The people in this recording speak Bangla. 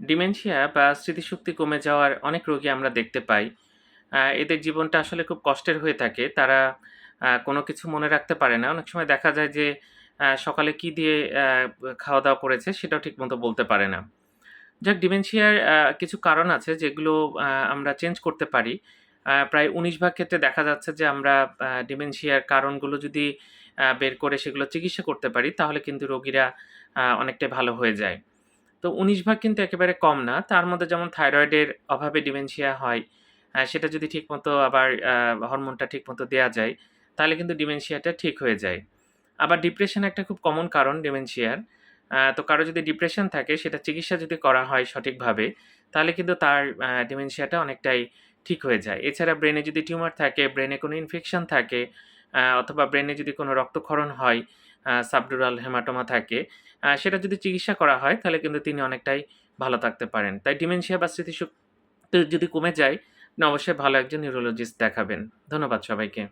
ডিমেনশিয়া বা স্মৃতিশক্তি কমে যাওয়ার অনেক রোগী আমরা দেখতে পাই। এদের জীবনটা আসলে খুব কষ্টের হয়ে থাকে। তারা কোনো কিছু মনে রাখতে পারে না। অনেক সময় দেখা যায় যে সকালে কি দিয়ে খাওয়া-দাওয়া করেছে সেটাও ঠিকমতো বলতে পারে না। যাক, ডিমেনশিয়ার কিছু কারণ আছে যেগুলো আমরা চেঞ্জ করতে পারি। প্রায় ১৯ ভাগ ক্ষেত্রে দেখা যাচ্ছে যে আমরা ডিমেনশিয়ার কারণগুলো যদি বের করে সেগুলো চিকিৎসা করতে পারি, তাহলে কিন্তু রোগীরা অনেকটাই ভালো হয়ে যায়। তো ১৯ ভাগ কিন্তু একেবারে কম না। তার মধ্যে যেমন থাইরয়েডের অভাবে ডিমেনশিয়া হয়, সেটা যদি ঠিকমতো আবার হরমোনটা ঠিকমতো দেয়া যায়, তাহলে কিন্তু ডিমেনশিয়াটা ঠিক হয়ে যায়। আবার ডিপ্রেশন একটা খুব কমন কারণ ডিমেনশিয়ার। তো কারও যদি ডিপ্রেশন থাকে সেটা চিকিৎসা যদি করা হয় সঠিকভাবে, তাহলে কিন্তু তার ডিমেনশিয়াটা অনেকটাই ঠিক হয়ে যায়। এছাড়া ব্রেনে যদি টিউমার থাকে, ব্রেনে কোনো ইনফেকশন থাকে, অথবা ব্রেনে যদি কোনো রক্তক্ষরণ হয়, সাবডুরাল হেমাটোমা থাকে, সেটা যদি চিকিৎসা করা হয় তাহলে কিন্তু তিনি অনেকটাই ভালো থাকতে পারেন। তাই ডিমেনশিয়া বা স্মৃতিশক্তি যদি কমে যায়, অবশ্যই ভালো একজন নিউরোলজিস্ট দেখাবেন। ধন্যবাদ সবাইকে।